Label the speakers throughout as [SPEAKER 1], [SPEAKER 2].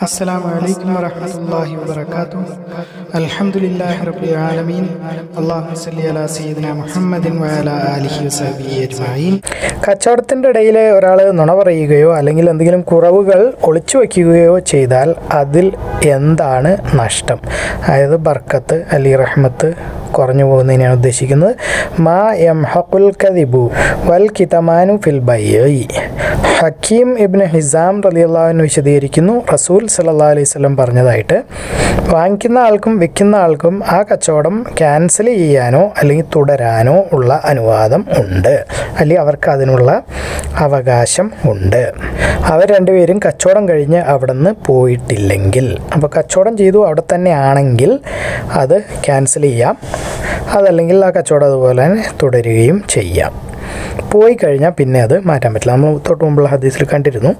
[SPEAKER 1] السلام عليكم ورحمة الله وبركاته الحمد لله رب العالمين اللهم صل على سيدنا محمد وعلى آله وصحبه أجمعين
[SPEAKER 2] കച്ചവടത്തിൻ്റെ ഇടയിൽ ഒരാൾ നുണ പറയുകയോ അല്ലെങ്കിൽ എന്തെങ്കിലും കുറവുകൾ ഒളിച്ചു വയ്ക്കുകയോ ചെയ്താൽ അതിൽ എന്താണ് നഷ്ടം അതായത് ബർക്കത്ത് അലി റഹ്മത്ത് കുറഞ്ഞു പോകുന്നതിനെയാണ് ഉദ്ദേശിക്കുന്നത്. മാ എം ഹക്കുൽ കദിബു വൽ കിതമാനു ഫിൽ ബൈ ഹക്കീം ഇബ്നു ഹിസാം റലിയുള്ളാവിന് വിശദീകരിക്കുന്നു. റസൂൽ സല്ലാ അലൈഹി സ്വലം പറഞ്ഞതായിട്ട് വാങ്ങിക്കുന്ന ആൾക്കും വിൽക്കുന്ന ആൾക്കും ആ കച്ചവടം ക്യാൻസൽ ചെയ്യാനോ അല്ലെങ്കിൽ തുടരാനോ ഉള്ള അനുവാദം ഉണ്ട്. അല്ലെങ്കിൽ അവർക്ക് അതിനുള്ള അവകാശം ഉണ്ട്. അവർ രണ്ടുപേരും കച്ചവടം കഴിഞ്ഞ് അവിടെ നിന്ന് പോയിട്ടില്ലെങ്കിൽ. അപ്പോൾ കച്ചവടം ചെയ്തു അവിടെ തന്നെ ആണെങ്കിൽ അത് ക്യാൻസൽ ചെയ്യാം. അതല്ലെങ്കിൽ ആ കച്ചവടം അതുപോലെ തന്നെ തുടരുകയും ചെയ്യാം. പോയി കഴിഞ്ഞാൽ പിന്നെ അത് മാറ്റാൻ പറ്റില്ല. നമ്മൾ തൊട്ട് മുമ്പുള്ള ഹദീസിൽ കണ്ടിരുന്നു.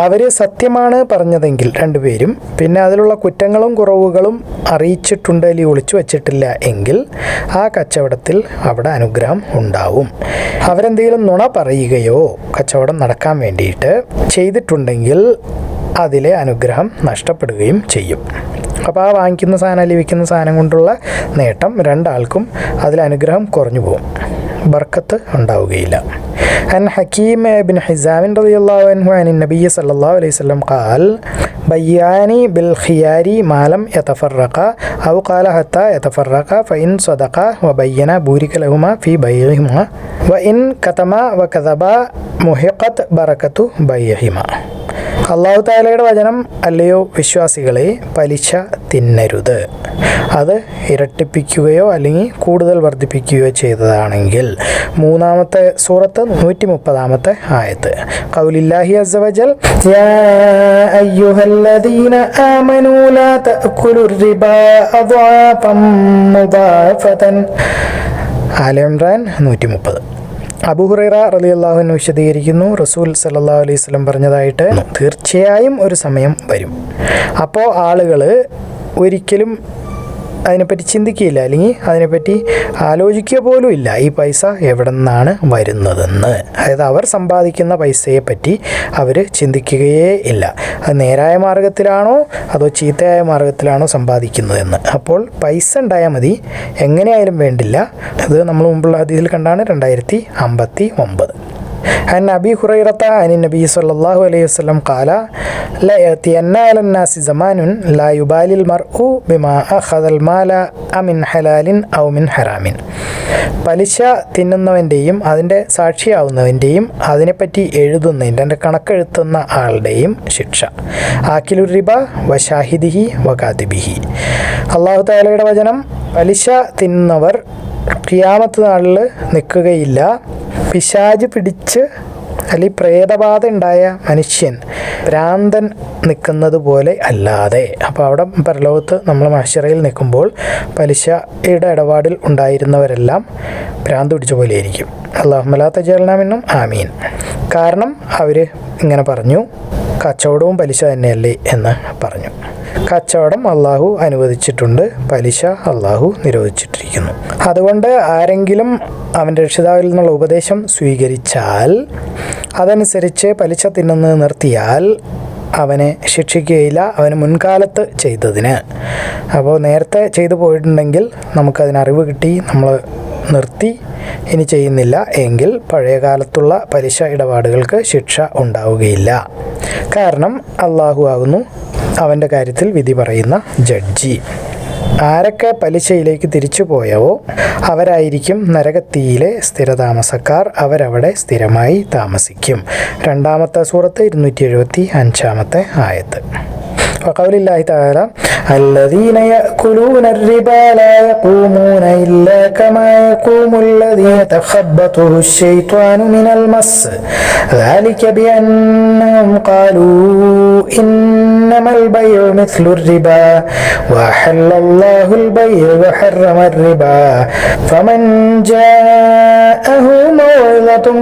[SPEAKER 2] അവർ സത്യമാണ് പറഞ്ഞതെങ്കിൽ രണ്ടുപേരും പിന്നെ അതിലുള്ള കുറ്റങ്ങളും കുറവുകളും അറിയിച്ചിട്ടുണ്ട് അല്ലെങ്കിൽ ഒളിച്ചു വച്ചിട്ടില്ല എങ്കിൽ ആ കച്ചവടത്തിൽ അവിടെ അനുഗ്രഹം ഉണ്ടാവും. അവരെന്തെങ്കിലും നുണ പറയുകയോ കച്ചവടം നടക്കാൻ വേണ്ടിയിട്ട് ചെയ്തിട്ടുണ്ടെങ്കിൽ അതിലെ അനുഗ്രഹം നഷ്ടപ്പെടുകയും ചെയ്യും. അപ്പോൾ ആ വാങ്ങിക്കുന്ന സാധനം അല്ലെങ്കിൽ വിൽക്കുന്ന സാധനം കൊണ്ടുള്ള നേട്ടം രണ്ടാൾക്കും അതിൽ അനുഗ്രഹം കുറഞ്ഞു പോകും ബർക്കത്ത് ഉണ്ടാവുകയില്ല عن حكيم بن حزام رضي الله عنه عن النبي صلى الله عليه وسلم قال بيان بالخيار ما لم يتفرقا أو قال حتى يتفرقا فإن صدقا وبينا بورك لهما في بيعهما وإن كتما وكذبا محقت بركة بيعهما അള്ളാഹു താലയുടെ വചനം അല്ലയോ വിശ്വാസികളെ പലിശ തിന്നരുത്. അത് ഇരട്ടിപ്പിക്കുകയോ അല്ലെങ്കിൽ കൂടുതൽ വർദ്ധിപ്പിക്കുകയോ ചെയ്തതാണെങ്കിൽ മൂന്നാമത്തെ സൂറത്ത് നൂറ്റി മുപ്പതാമത്തെ ആയത്ത് കൗലില്ലാഹി അസവജൽ അയ്യുഹല്ലദീന ആമനൂ ലാ തഅകുലു റിബാ അദ്വാഫൻ മുദാഫതൻ. ആല നൂറ്റി മുപ്പത് അബുഹുറൈറ റലി അള്ളാഹുവിന് വിശദീകരിക്കുന്നു. റസൂൽ സല്ലാ അലൈഹി സ്വലം പറഞ്ഞതായിട്ട് തീർച്ചയായും ഒരു സമയം വരും. അപ്പോൾ ആളുകൾ ഒരിക്കലും അതിനെപ്പറ്റി ചിന്തിക്കുകയില്ല. അല്ലെങ്കിൽ അതിനെപ്പറ്റി ആലോചിക്കുക പോലും ഇല്ല. ഈ പൈസ എവിടെ നിന്നാണ് വരുന്നതെന്ന്. അതായത് അവർ സമ്പാദിക്കുന്ന പൈസയെ പറ്റി അവർ ചിന്തിക്കുകയേ ഇല്ല. അത് നേരായ മാർഗത്തിലാണോ അതോ ചീത്തയായ മാർഗത്തിലാണോ സമ്പാദിക്കുന്നതെന്ന്. അപ്പോൾ പൈസ ഉണ്ടായാൽ മതി. എങ്ങനെയായാലും വേണ്ടില്ല. അത് നമ്മൾ മുമ്പുള്ള അതിൽ കണ്ടാണ്. രണ്ടായിരത്തി അമ്പത്തി ഒമ്പത്. عن أبي هريرة عن النبي صلى الله عليه وسلم قال لا يأتين على الناس زمان لا يبالي المرء بما أخذ المال أمن حلال أو من حرام പലിശ തിന്നുന്നവൻ്റെയും അതിൻ്റെ സാക്ഷിയാവുന്നവൻ്റെയും അതിനെപ്പറ്റി എഴുതുന്നതിൻ്റെ അതിൻ്റെ കണക്കെഴുത്തുന്ന ആളുടെയും ശിക്ഷ ആക്കിലുർ റിബ വഷാഹിദിഹി വകാദിബിഹി അള്ളാഹു താലയുടെ വചനം പലിശ തിന്നുന്നവർ ക്രിയാമത്ത് നാളിൽ നിൽക്കുകയില്ല. പിശാജ് പിടിച്ച് അല്ലെങ്കിൽ പ്രേതബാധ ഉണ്ടായ മനുഷ്യൻ ഭ്രാന്തൻ നിൽക്കുന്നത് പോലെ അല്ലാതെ. അപ്പോൾ അവിടെ പരലോകത്ത് നമ്മൾ മഹശറയിൽ നിൽക്കുമ്പോൾ പലിശയുടെ ഇടപാടിൽ ഉണ്ടായിരുന്നവരെല്ലാം ഭ്രാന്ത് പിടിച്ച പോലെ ആയിരിക്കും. അള്ളാഹുമലാത്ത ജലനാമെന്നും ആമീൻ. കാരണം അവർ ഇങ്ങനെ പറഞ്ഞു. കച്ചവടവും പലിശ തന്നെയല്ലേ എന്ന് പറഞ്ഞു. കച്ചവടം അള്ളാഹു അനുവദിച്ചിട്ടുണ്ട് പലിശ അള്ളാഹു നിരോധിച്ചിട്ടിരിക്കുന്നു. അതുകൊണ്ട് ആരെങ്കിലും അവന്റെ രക്ഷിതാവിൽ നിന്നുള്ള ഉപദേശം സ്വീകരിച്ചാൽ അതനുസരിച്ച് പലിശ തിന്നുന്നത് നിർത്തിയാൽ അവനെ ശിക്ഷിക്കുകയില്ല അവന് മുൻകാലത്ത് ചെയ്തതിന്. അപ്പോൾ നേരത്തെ ചെയ്തു പോയിട്ടുണ്ടെങ്കിൽ നമുക്കതിന് അറിവ് കിട്ടി നമ്മൾ നിർത്തി. ഇനി ചെയ്യുന്നില്ല. എങ്കിൽ പഴയകാലത്തുള്ള പലിശ ഇടപാടുകൾക്ക് ശിക്ഷ ഉണ്ടാവുകയില്ല. കാരണം അള്ളാഹു ആകുന്നു അവന്റെ കാര്യത്തിൽ വിധി പറയുന്ന ജഡ്ജി. ആരൊക്കെ പലിശയിലേക്ക് തിരിച്ചു പോയവോ അവരായിരിക്കും നരകത്തിയിലെ സ്ഥിരതാമസക്കാർ. അവരവിടെ സ്ഥിരമായി താമസിക്കും. രണ്ടാമത്തെ സൂറത്ത് ഇരുന്നൂറ്റി എഴുപത്തി അഞ്ചാമത്തെ ആയത്ത്. وقول الله تعالى الذين يأكلون الربا لا يقومون إلا كما يقوم الذي يتخبطه الشيطان من المس. ذلك بأنهم قالوا إنما البيع مثل الربا وأحل الله البيع وحرم الربا. فمن جاءه موعظة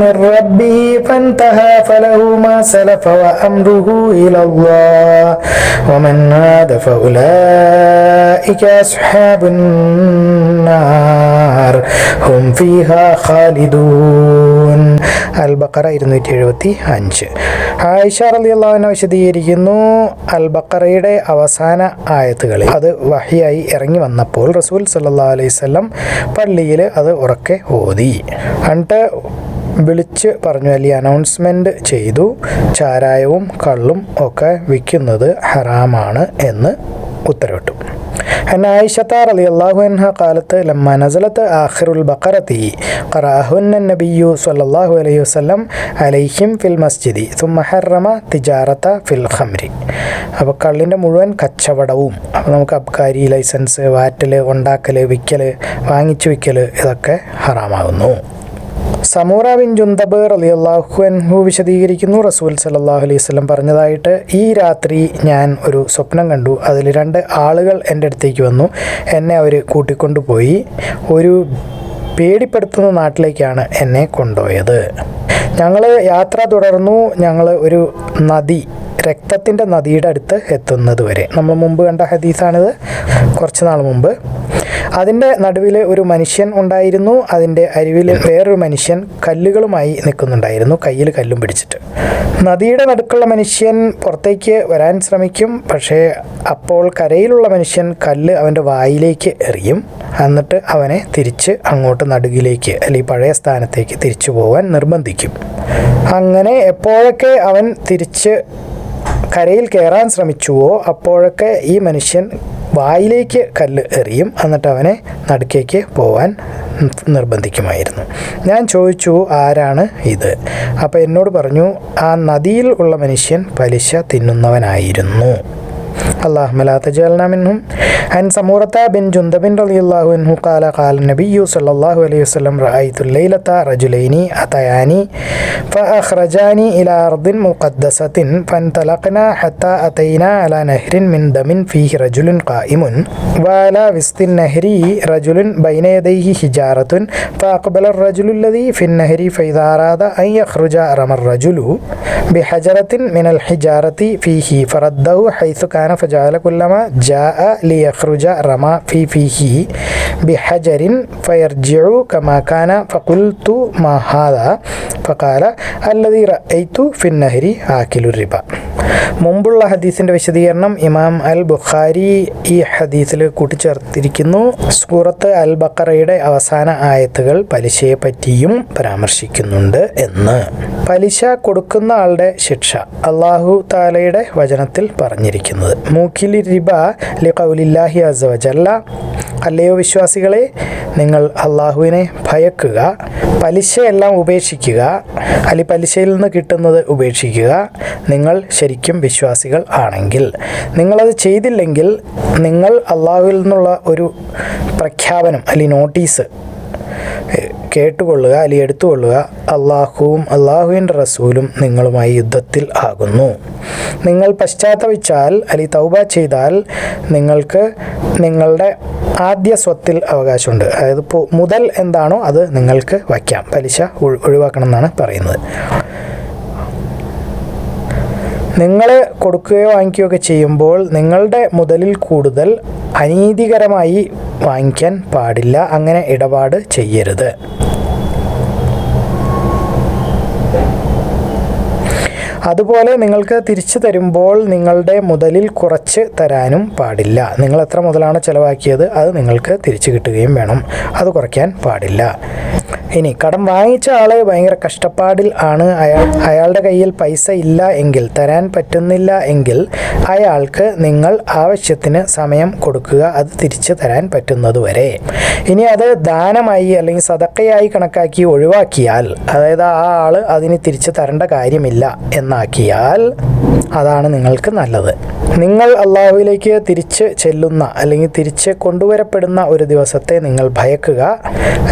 [SPEAKER 2] من ربه فانتهى فله ما سلف وأمره إلى الله. ومن عاد فأولئك أصحاب النار هم فيها خالدون അൽ ബക്കറ ഇരുന്നൂറ്റി എഴുപത്തി അഞ്ച് ആയിഷ റലി അള്ളാഹുവിനെ വിശദീകരിക്കുന്നു അൽ ബക്കറയുടെ അവസാന ആയത്തുകളിൽ അത് വഹിയായി ഇറങ്ങി വന്നപ്പോൾ റസൂൽ സല്ലാ അലൈഹി സ്വല്ലം പള്ളിയിൽ അത് ഉറക്കെ ഓതി എന്നിട്ട് വിളിച്ച് പറഞ്ഞു അല്ലെങ്കിൽ അനൗൺസ്മെൻ്റ് ചെയ്തു ചാരായവും കള്ളും ഒക്കെ വിൽക്കുന്നത് ഹറാമാണ് എന്ന് ഉത്തരവിട്ടു أن عائشة رضي الله عنها قالت لما نزلت آخر البقرة قرأهن النبي صلى الله عليه وسلم عليهم في المسجد ثم حرم تجارة في الخمر അപ്പോൾ കള്ളിൻ്റെ മുഴുവൻ കച്ചവടവും അപ്പോൾ നമുക്ക് അബ്കാരി ലൈസൻസ് വാറ്റൽ ഉണ്ടാക്കൽ വിൽക്കൽ വാങ്ങിച്ചു വിൽക്കൽ ഇതൊക്കെ ഹറാമാകുന്നു സമൂറ ബിൻ ജുന്തബ് റലിയല്ലാഹു അൻഹു വിശദീകരിക്കുന്നു. റസൂൽ സല്ലല്ലാഹു അലൈഹി സ്വലം പറഞ്ഞതായിട്ട് ഈ രാത്രി ഞാൻ ഒരു സ്വപ്നം കണ്ടു. അതിൽ രണ്ട് ആളുകൾ എന്റെ അടുത്തേക്ക് വന്നു. എന്നെ അവർ കൂട്ടിക്കൊണ്ടുപോയി. ഒരു പേടിപ്പെടുത്തുന്ന നാട്ടിലേക്കാണ് എന്നെ കൊണ്ടുപോയത്. ഞങ്ങൾ യാത്ര തുടർന്നു. ഞങ്ങൾ ഒരു നദി രക്തത്തിന്റെ നദിയുടെ അടുത്ത് എത്തുന്നത് വരെ. നമ്മൾ മുമ്പ് കണ്ട ഹദീസാണിത്. കുറച്ച് നാൾ മുമ്പ്. അതിന്റെ നടുവിൽ ഒരു മനുഷ്യൻ ഉണ്ടായിരുന്നു അതിന്റെ അരുവിൽ വേറൊരു മനുഷ്യൻ കല്ലുകളുമായി നിൽക്കുന്നുണ്ടായിരുന്നു കയ്യിൽ കല്ലും പിടിച്ചിട്ട്. നദിയുടെ നടുക്കുള്ള മനുഷ്യൻ പുറത്തേക്ക് വരാൻ ശ്രമിക്കും പക്ഷേ അപ്പോൾ കരയിലുള്ള മനുഷ്യൻ കല്ല് അവന്റെ വായിലേക്ക് എറിയും. എന്നിട്ട് അവനെ തിരിച്ച് അങ്ങോട്ട് നടുകിലേക്ക് അല്ലെങ്കിൽ പഴയ സ്ഥാനത്തേക്ക് തിരിച്ചു പോകാൻ നിർബന്ധിക്കും. അങ്ങനെ എപ്പോഴൊക്കെ അവൻ തിരിച്ച് കരയിൽ കയറാൻ ശ്രമിച്ചുവോ അപ്പോഴൊക്കെ ഈ മനുഷ്യൻ വായിലേക്ക് കല്ല് എറിയും. എന്നിട്ട് അവനെ നടുക്കേക്ക് പോവാൻ നിർബന്ധിക്കുമായിരുന്നു. ഞാൻ ചോദിച്ചു ആരാണ് ഇത്? അപ്പോൾ എന്നോട് പറഞ്ഞു ആ നദിയിൽ ഉള്ള മനുഷ്യൻ പലിശ തിന്നുന്നവനായിരുന്നു. اللهم لا تجعلنا منهم. عن سمورة بن جندب رضي الله عنه قال قال النبي صلى الله عليه وسلم رأيت الليلة رجلين أتياني فأخرجاني إلى أرض مقدسة فانطلقنا حتى أتينا على نهر من دم فيه رجل قائم. وعلى وسط النهر رجل بين يديه حجارة فأقبل الرجل الذي في النهر فإذا أراد أن يخرج رمى الرجل بحجرة من الحجارة فيه فرده حيث كان فجعل كلما جاء ليخرج رمى في فيه بحجر فيرجع كما كان فقلت ما هذا فقال الذي رأيت في النهر آكل الربا മുമ്പുള്ള ഹദീസിന്റെ വിശദീകരണം ഇമാം അൽ ബുഖാരി ഈ ഹദീസിൽ കൂട്ടിച്ചേർത്തിരിക്കുന്നു സൂറത്ത് അൽ ബക്കറയുടെ അവസാന ആയത്തുകൾ പലിശയെ പറ്റിയും പരാമർശിക്കുന്നുണ്ട് എന്ന് പലിശ കൊടുക്കുന്ന ആളുടെ ശിക്ഷ അള്ളാഹു താലയുടെ വചനത്തിൽ പറഞ്ഞിരിക്കുന്നത് മൂക്കിലി റിബ ലി കൗലില്ലാഹി അസവജല്ല അല്ലയോ വിശ്വാസികളെ നിങ്ങൾ അള്ളാഹുവിനെ ഭയക്കുക പലിശയെല്ലാം ഉപേക്ഷിക്കുക അല്ലെ പലിശയിൽ നിന്ന് കിട്ടുന്നത് ഉപേക്ഷിക്കുക. നിങ്ങൾ ശരിക്കും വിശ്വാസികൾ ആണെങ്കിൽ നിങ്ങളത് ചെയ്തില്ലെങ്കിൽ നിങ്ങൾ അള്ളാഹുവിൽ നിന്നുള്ള ഒരു പ്രഖ്യാപനം അല്ലെങ്കിൽ നോട്ടീസ് കേട്ടുകൊള്ളുക അല്ലെങ്കിൽ എടുത്തുകൊള്ളുക അള്ളാഹുവും അള്ളാഹുവിന്റെ റസൂലും നിങ്ങളുമായി യുദ്ധത്തിൽ ആകുന്നു. നിങ്ങൾ പശ്ചാത്തപിച്ചാൽ അല്ലെങ്കിൽ തൗബ ചെയ്താൽ നിങ്ങൾക്ക് നിങ്ങളുടെ ആദ്യ സ്വത്തിൽ അവകാശമുണ്ട്. അതായത് മുതൽ എന്താണോ അത് നിങ്ങൾക്ക് വയ്ക്കാം. പലിശ ഒഴി- ഒഴിവാക്കണം എന്നാണ് പറയുന്നത്. നിങ്ങൾ കൊടുക്കുകയോ വാങ്ങിക്കുകയോ ഒക്കെ ചെയ്യുമ്പോൾ നിങ്ങളുടെ മുതലിൽ കൂടുതൽ അനീതികരമായി വാങ്ങിക്കാൻ പാടില്ല. അങ്ങനെ ഇടപാട് ചെയ്യരുത്. അതുപോലെ നിങ്ങൾക്ക് തിരിച്ചു തരുമ്പോൾ നിങ്ങളുടെ മുതലിൽ കുറച്ച് തരാനും പാടില്ല. നിങ്ങൾ എത്ര മുതലാണ് ചിലവാക്കിയത്? അത് നിങ്ങൾക്ക് തിരിച്ചു കിട്ടുകയും വേണം. അത് കുറയ്ക്കാൻ പാടില്ല. ഇനി കടം വാങ്ങിച്ച ആളെ ഭയങ്കര കഷ്ടപ്പാടിൽ ആണ് അയാൾ. അയാളുടെ കയ്യിൽ പൈസ ഇല്ല എങ്കിൽ തരാൻ പറ്റുന്നില്ല എങ്കിൽ അയാൾക്ക് നിങ്ങൾ ആവശ്യത്തിന് സമയം കൊടുക്കുക അത് തിരിച്ചു തരാൻ പറ്റുന്നതുവരെ. ഇനി അത് ദാനമായി അല്ലെങ്കിൽ സതക്കയായി കണക്കാക്കി ഒഴിവാക്കിയാൽ അതായത് ആ ആൾ അതിന് തിരിച്ചു തരേണ്ട കാര്യമില്ല എന്നാക്കിയാൽ അതാണ് നിങ്ങൾക്ക് നല്ലത്. നിങ്ങൾ അള്ളാഹുവിലേക്ക് തിരിച്ച് ചെല്ലുന്ന അല്ലെങ്കിൽ തിരിച്ച് കൊണ്ടുവരപ്പെടുന്ന ഒരു ദിവസത്തെ നിങ്ങൾ ഭയക്കുക.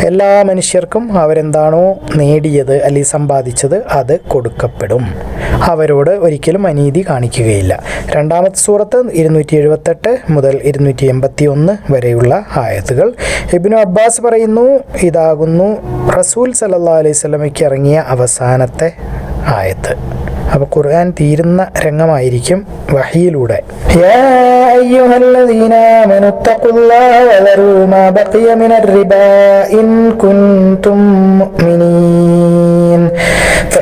[SPEAKER 2] എല്ലാ മനുഷ്യർക്കും അവരെന്താണോ നേടിയത് അല്ലെങ്കിൽ സമ്പാദിച്ചത് അത് കൊടുക്കപ്പെടും. അവരോട് ഒരിക്കലും അനീതി കാണിക്കുകയില്ല. രണ്ടാമത്തെ സൂറത്ത് ഇരുന്നൂറ്റി എഴുപത്തെട്ട് മുതൽ ഇരുന്നൂറ്റി എൺപത്തി ഒന്ന് വരെയുള്ള ആയത്തുകൾ. ഇബിനു അബ്ബാസ് പറയുന്നു ഇതാകുന്നു റസൂൽ സല്ലാ അലൈഹി സ്വലമയ്ക്ക് ഇറങ്ങിയ അവസാനത്തെ ആയത്ത്. അപ്പോൾ ഖുർആൻ തീരുന്ന രംഗമായിരിക്കും വഹിയിലൂടെ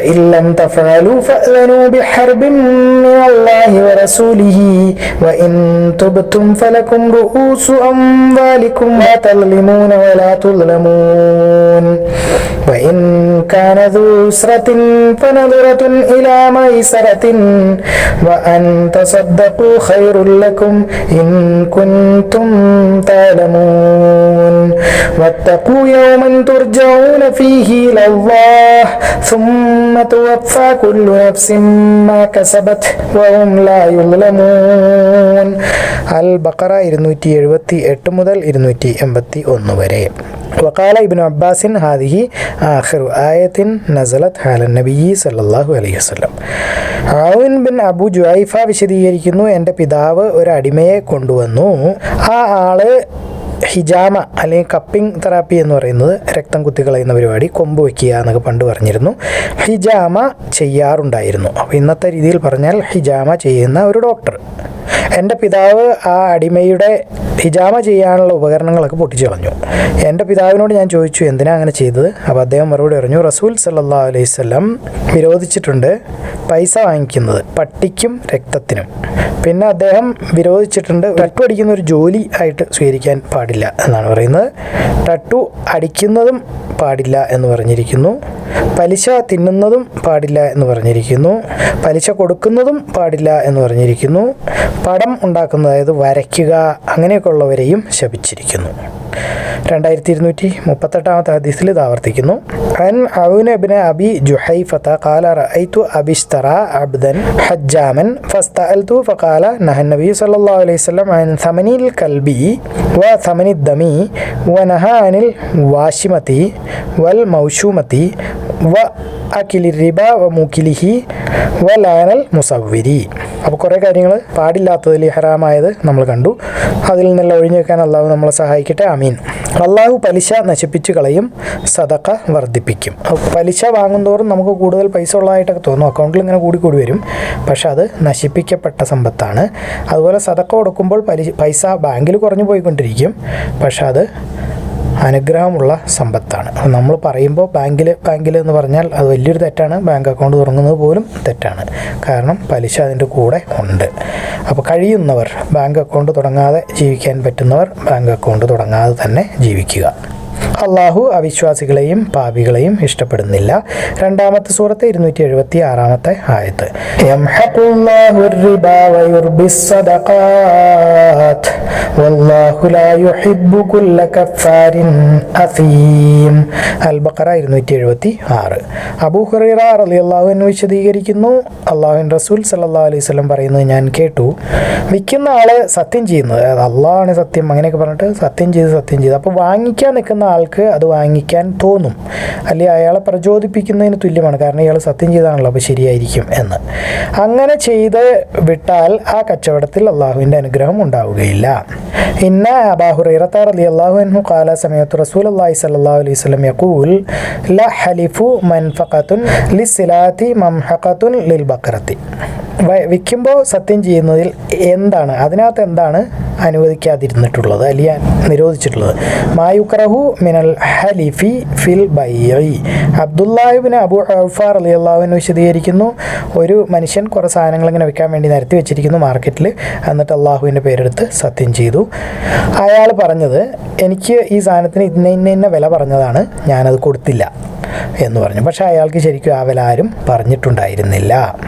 [SPEAKER 2] فإن لم تفعلوا فأذنوا بحرب من الله ورسوله وإن تبتم فلكم رؤوس أموالكم لا تظلمون ولا تظلمون. وإن كان ذو أسرة فنظرة إلى ميسرة وأن تصدقوا خير لكم إن كنتم تعلمون. واتقوا يوما ترجعون فيه إلى الله ثم توفى كل نفس ما كسبت وهم لا يظلمون അൽ ബക്കറ ഇരുന്നൂറ്റി എഴുപത്തി എട്ട് മുതൽ ഇരുന്നൂറ്റി എൺപത്തി ഒന്ന് വരെ وقال ابن عباس هذه آخر آية نزلت على النبي صلى الله عليه وسلم ആവിൻ ബിൻ അബു ജുഐഫ വിശദീകരിക്കുന്നു എൻ്റെ പിതാവ് ഒരു അടിമയെ കൊണ്ടുവന്നു ആ ആള് ഹിജാമ അല്ലെങ്കിൽ കപ്പിംഗ് തെറാപ്പി എന്ന് പറയുന്നത് രക്തം കുത്തിക്കളയുന്ന പരിപാടി കൊമ്പ് വയ്ക്കുക എന്നൊക്കെ പണ്ട് പറഞ്ഞിരുന്നു. ഹിജാമ ചെയ്യാറുണ്ടായിരുന്നു. അപ്പോൾ ഇന്നത്തെ രീതിയിൽ പറഞ്ഞാൽ ഹിജാമ ചെയ്യുന്ന ഒരു ഡോക്ടർ എന്റെ പിതാവ് ആ അടിമയുടെ ഹിജാമ ചെയ്യാനുള്ള ഉപകരണങ്ങളൊക്കെ പൊട്ടിച്ചു കളഞ്ഞു. എന്റെ പിതാവിനോട് ഞാൻ ചോദിച്ചു എന്തിനാ അങ്ങനെ ചെയ്തത്? അപ്പോൾ അദ്ദേഹം മറുപടി പറഞ്ഞു റസൂൽ സല്ലാ അലൈഹി സ്വലം വിരോധിച്ചിട്ടുണ്ട് പൈസ വാങ്ങിക്കുന്നത് പട്ടിക്കും രക്തത്തിനും. പിന്നെ അദ്ദേഹം വിരോധിച്ചിട്ടുണ്ട് വെട്ടുപടിക്കുന്ന ഒരു ജോലി ആയിട്ട് സ്വീകരിക്കാൻ പാടില്ല. എന്നാണ് പറയുന്നത്. ടട്ടു അടിക്കുന്നതും പാടില്ല എന്ന് പറഞ്ഞിരിക്കുന്നു. പലിശ തിന്നുന്നതും പാടില്ല എന്ന് പറഞ്ഞിരിക്കുന്നു. പലിശ കൊടുക്കുന്നതും പാടില്ല എന്ന് പറഞ്ഞിരിക്കുന്നു. പടം ഉണ്ടാക്കുന്നത് അതായത് വരയ്ക്കുക അങ്ങനെയൊക്കെ ഉള്ളവരെയും ശപിച്ചിരിക്കുന്നു. രണ്ടായിരത്തി ഇരുന്നൂറ്റി മുപ്പത്തെട്ടാമത്തെ ഹദീസിൽ ഇത് ആവർത്തിക്കുന്നു. അൻ അബിൻ അബി ജുഹൈഫത്ത കാല റഅയ്തു അബിസ്തറ അബ്ദൻ ഹജ്ജാമൻ ഫസ്തഅൽതു ഫഖാല നഹ നബി സല്ലല്ലാഹു അലൈഹി വസല്ലം അൻ സമനിൽ കൽബി വ സമനി ദമി വ നഹ അനിൽ വാശിമതി വൽ മൗശൂമതി വ അഖിലി റിബ വ മുഖിലിഹി വ ലാനൽ മുസവ്വിരി. അപ്പോൾ കുറേ കാര്യങ്ങൾ പാടില്ലാത്തതിൽ ഹറാമായത് നമ്മൾ കണ്ടു. അതിൽ നിന്നെല്ലാം ഒഴിഞ്ഞു വെക്കാൻ അള്ളാഹു നമ്മളെ സഹായിക്കട്ടെ. അമീൻ അള്ളാഹു പലിശ നശിപ്പിച്ചു കളയും സദക്ക വർദ്ധിപ്പിക്കും. പലിശ വാങ്ങുന്തോറും നമുക്ക് കൂടുതൽ പൈസ ഉള്ളതായിട്ടൊക്കെ തോന്നും. അക്കൗണ്ടിൽ ഇങ്ങനെ കൂടി കൂടി വരും. പക്ഷെ അത് നശിപ്പിക്കപ്പെട്ട സമ്പത്താണ്. അതുപോലെ സദക്ക കൊടുക്കുമ്പോൾ പലിശ പൈസ ബാങ്കിൽ കുറഞ്ഞു പോയിക്കൊണ്ടിരിക്കും. പക്ഷെ അത് അനുഗ്രഹമുള്ള സമ്പത്താണ്. നമ്മൾ പറയുമ്പോൾ ബാങ്കിൽ ബാങ്കിൽ എന്ന് പറഞ്ഞാൽ അത് വലിയൊരു തെറ്റാണ്. ബാങ്ക് അക്കൗണ്ട് തുടങ്ങുന്നത് പോലും തെറ്റാണ്. കാരണം പലിശ അതിന്റെ കൂടെ ഉണ്ട്. അപ്പോൾ കഴിയുന്നവർ ബാങ്ക് അക്കൗണ്ട് തുടങ്ങാതെ ജീവിക്കാൻ പറ്റുന്നവർ ബാങ്ക് അക്കൗണ്ട് തുടങ്ങാതെ തന്നെ ജീവിക്കുക. അള്ളാഹു അവിശ്വാസികളെയും പാപികളെയും ഇഷ്ടപ്പെടുന്നില്ല. രണ്ടാമത്തെ സൂറത്ത് ഇരുന്നൂറ്റി എഴുപത്തി ആറാമത്തെ ആയത്ത് അൽബക്കറ ഇരുന്നൂറ്റി എഴുപത്തി ആറ് അബൂ ഹുറൈറ അള്ളാഹുവിന് വിശദീകരിക്കുന്നു. അള്ളാഹുൻ റസൂൽ സല്ലാ അലൈഹി സ്വലം പറയുന്നത് ഞാൻ കേട്ടു. വിൽക്കുന്ന ആൾ സത്യം ചെയ്യുന്നത് അള്ളാഹാണ് സത്യം അങ്ങനെയൊക്കെ പറഞ്ഞിട്ട് സത്യം ചെയ്ത് സത്യം ചെയ്ത്. അപ്പോൾ വാങ്ങിക്കാൻ നിൽക്കുന്ന ആൾക്ക് അത് വാങ്ങിക്കാൻ തോന്നും. അല്ലെങ്കിൽ അയാളെ പ്രചോദിപ്പിക്കുന്നതിന് തുല്യമാണ്. കാരണം ഇയാൾ സത്യം ചെയ്താണല്ലോ അപ്പോൾ ശരിയായിരിക്കും എന്ന്. അങ്ങനെ ചെയ്ത് വിട്ടാൽ ആ കച്ചവടത്തിൽ അള്ളാഹുവിന്റെ അനുഗ്രഹം ഉണ്ടാവുകയില്ല. ഇന്ന അബാഹുറൈറത്ത അലി അള്ളാഹു അൻഹു ഖാല സമയത്ത് റസൂൽ അള്ളാഹി സല്ലല്ലാഹു അലൈഹി സ്വലം യക്കൂൽ ല ഹലിഫു മൻഫഖത്തുൻ ലിസ്ലാത്തി മംഹഖത്തുൻ ലിൽ ബഖറത്തി വിൽക്കുമ്പോൾ സത്യം ചെയ്യുന്നതിൽ എന്താണ്? അതിനകത്ത് എന്താണ് അനുവദിക്കാതിരുന്നിട്ടുള്ളത്? അല്ലെങ്കിൽ നിരോധിച്ചിട്ടുള്ളത്. മായുക്രഹു മിനൽ ഹലിഫി ഫിൽ ബൈ അബ്ദുല്ലാഹിബിന് അബു അഫാർ അലി അള്ളാഹുവിന് വിശദീകരിക്കുന്നു. ഒരു മനുഷ്യൻ കുറേ സാധനങ്ങൾ ഇങ്ങനെ വിൽക്കാൻ വേണ്ടി നിരത്തി വെച്ചിരിക്കുന്നു മാർക്കറ്റിൽ. എന്നിട്ട് അള്ളാഹുവിന്റെ പേരെടുത്ത് സത്യം ചെയ്തു. അയാൾ പറഞ്ഞത് എനിക്ക് ഈ സാധനത്തിന് ഇന്ന ഇന്ന ഇന്ന വില പറഞ്ഞതാണ്. ഞാനത് കൊടുത്തില്ല. എന്ന് പറഞ്ഞു. പക്ഷെ അയാൾക്ക് ശരിക്കും ആ വില ആരും പറഞ്ഞിട്ടുണ്ടായിരുന്നില്ല.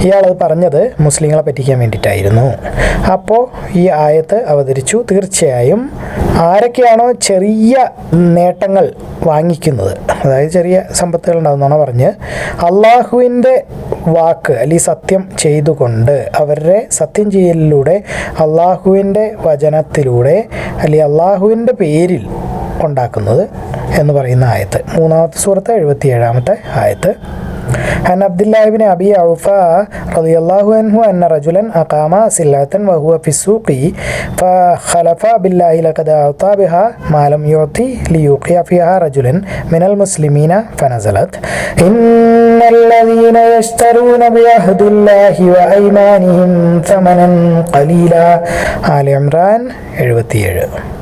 [SPEAKER 2] ഇയാളത് പറഞ്ഞത് മുസ്ലിങ്ങളെ പറ്റിക്കാൻ വേണ്ടിയിട്ടായിരുന്നു. അപ്പോൾ ഈ ആയത്ത് അവതരിച്ചു. തീർച്ചയായും ആരൊക്കെയാണോ ചെറിയ നേട്ടങ്ങൾ വാങ്ങിക്കുന്നത്? അതായത് ചെറിയ സമ്പത്തുകൾ ഉണ്ടാകുന്നതാണ് പറഞ്ഞ് അള്ളാഹുവിന്റെ വാക്ക് അല്ലെങ്കിൽ സത്യം ചെയ്തുകൊണ്ട് അവരുടെ സത്യം ചെയ്യലിലൂടെ അള്ളാഹുവിന്റെ വചനത്തിലൂടെ അല്ലെങ്കിൽ അള്ളാഹുവിന്റെ പേരിൽ ഉണ്ടാക്കുന്നത് എന്ന് പറയുന്ന ആയത്ത്. മൂന്നാമത്തെ സുഹൃത്ത് എഴുപത്തി ഏഴാമത്തെ ആയത്ത്. عن عبد الله بن أبي أوفى رضي الله عنه أن رجلا أقام سلعة وهو في السوق فخلف بالله لقد أعطى بها ما لم يعطي ليوقع فيها رجلا من المسلمين فنزلت إن الذين يشترون بعهد الله وأيمانهم ثمنا قليلا. آل عمران 77